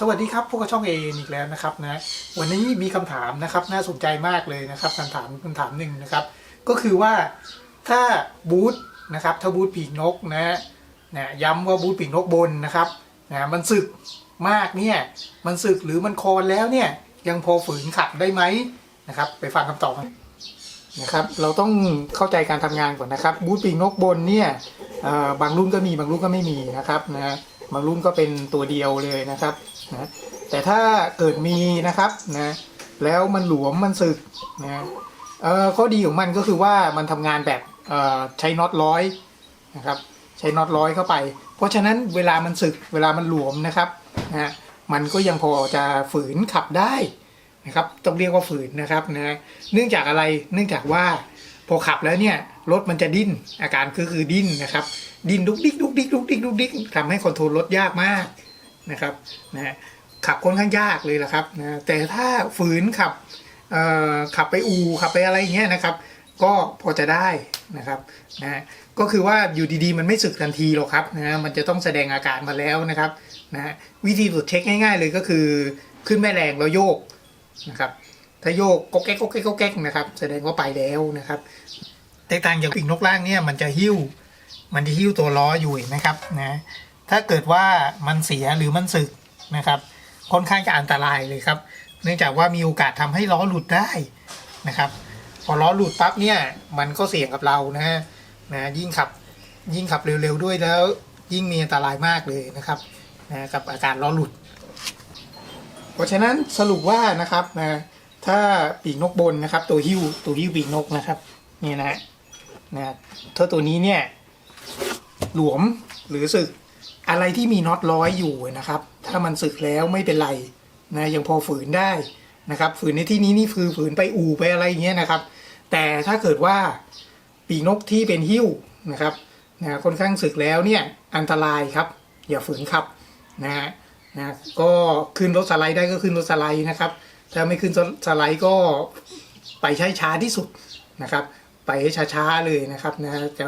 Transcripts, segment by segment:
สวัสดีครับพวกบช่องเออีกแล้วนะครับนะวันนี้มีคำถามนะครับน่าสนใจมากเลยนะครับคำถามคำถามหนึ่งนะครับ ก็คือว่าถ้าบูธนะครับถ้าบูธปีกนกนะนะย้ำว่าบูธปีกนกบนนะครับนะมันสึกมากเนี่ยมันสึกหรือมันคอนแล้วเนี่ยยังพอฝืนขับได้ไหมนะครับ ไปฟังคำตอบนะครับเราต้องเข้าใจการทำงานก่อนนะครับบูธปีกนกบนเนี่ยบางรุ่นก็มีบางรุ่นก็ไม่มีนะครับนะ บางรุ่นก็เป็นตัวเดียวเลยนะครับนะแต่ถ้าเกิดมีนะครับนะแล้วมันหลวมมันสึกนะเออข้อดีของมันก็คือว่ามันทำงานแบบเออใช้น็อตร้อยนะครับใช้น็อตร้อยเข้าไป เพราะฉะนั้นเวลามันสึกเวลามันหลวมนะครับนะมันก็ยังพอจะฝืนขับได้นะครับต้องเรียกว่าฝืนนะครับนะเนื่องจากอะไรเนื่องจากว่า พอขับแล้วเนี่ยรถมันจะดิ้นอาการคือคือดิ้นนะครับดิ้นดุกดิกดุกดิกดุกดิกดุกดิกทำให้คอนโทรลรถยากมากนะครับนะขับค่อนข้างยากเลยละครับนะแต่ถ้าฝืนขับเออขับไปอูขับไปอะไรเงี้ยนะครับก็พอจะได้นะครับนะก็คือว่าอยู่ดีๆ มันไม่สึกทันทีหรอกครับนะมันจะต้องแสดงอาการมาแล้วนะครับนะฮะวิธีตรวจเช็คง่าย ๆ เลยก็คือขึ้นแม่แรงแล้วโยกนะครับ ถ้าโยกก็แก๊กก็แก๊กก็แก๊กนะครับ แสดงว่าไปแล้วนะครับ แตกต่างจากปีกนกล่างเนี่ยมันจะหิ้ว มันจะหิ้วตัวล้ออยู่นไหมครับนะถ้าเกิดว่ามันเสียหรือมันสึกนะครับ ค่อนข้างจะอันตรายเลยครับ เนื่องจากว่ามีโอกาสทำให้ล้อหลุดได้นะครับ พอล้อหลุดปั๊บเนี่ยมันก็เสี่ยงกับเรานะฮะนะยิ่งขับยิ่งขับเร็วๆด้วยแล้ว ยิ่งมีอันตรายมากเลยนะครับนะกับอาการล้อหลุด เพราะฉะนั้นสรุปว่านะครับนะ ถ้าปีกนกบนนะครับ ตัวหิ้วตัวหิ้วปีกนกนะครับนี่นะนะถ้าตัวนี้เนี่ยหลวมหรือสึกอะไรที่มีน็อตร้อยอยู่นะครับ ถ้ามันสึกแล้วไม่เป็นไรนะยังพอฝืนได้นะครับ ฝืนในที่นี้นี่คือฝืนไปอู่ไปอะไรอย่างเงี้ยนะครับ แต่ถ้าเกิดว่าปีกนกที่เป็นหิ้วนะครับนะค่อนข้างสึกแล้วเนี่ยอันตรายครับ อย่าฝืนขับนะฮะนะก็ขึ้นรถสไลด์ได้ก็ขึ้นรถสไลด์นะครับ ถ้าไม่ขึ้นสไลด์ก็ไปใช้ช้าที่สุดนะครับ ไปให้ช้าๆเลยนะครับนะจะ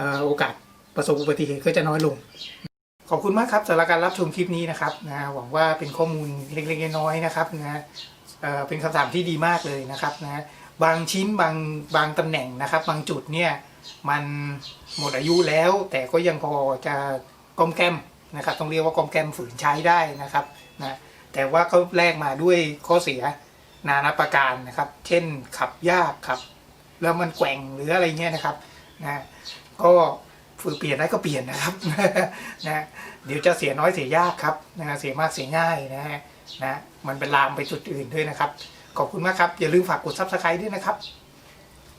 ออโอกาสประสบอุบัติเหตุก็จะน้อยลง ขอบคุณมากครับสำหรับการรับชมคลิปนี้นะครับนะหวังว่าเป็นข้อมูลเล็กๆน้อยๆนะครับนะเเป็นคำถามที่ดีมากเลยนะครับนะบางชิ้นบางบางตำแหน่งนะครับ บางจุดเนี่ยมันหมดอายุแล้ว แต่ก็ยังพอจะก้มแก้มนะครับ ต้องเรียกว่าก้มแก้มฝืนใช้ได้นะครับนะ แต่ว่าเขาแลกมาด้วยข้อเสียนานาประการนะครับ เช่นขับยากขับ แล้วมันแกว่งหรืออะไรเงี้ยนะครับนะก็ฝึกเปลี่ยนได้ก็เปลี่ยนนะครับนะเดี๋ยวจะเสียน้อยเสียยากครับนะเสียมากเสียง่ายนะฮะนะมันเป็นลามไปจุดอื่นด้วยนะครับ ขอบคุณมากครับ อย่าลืมฝากกด subscribe ด้วยนะครับ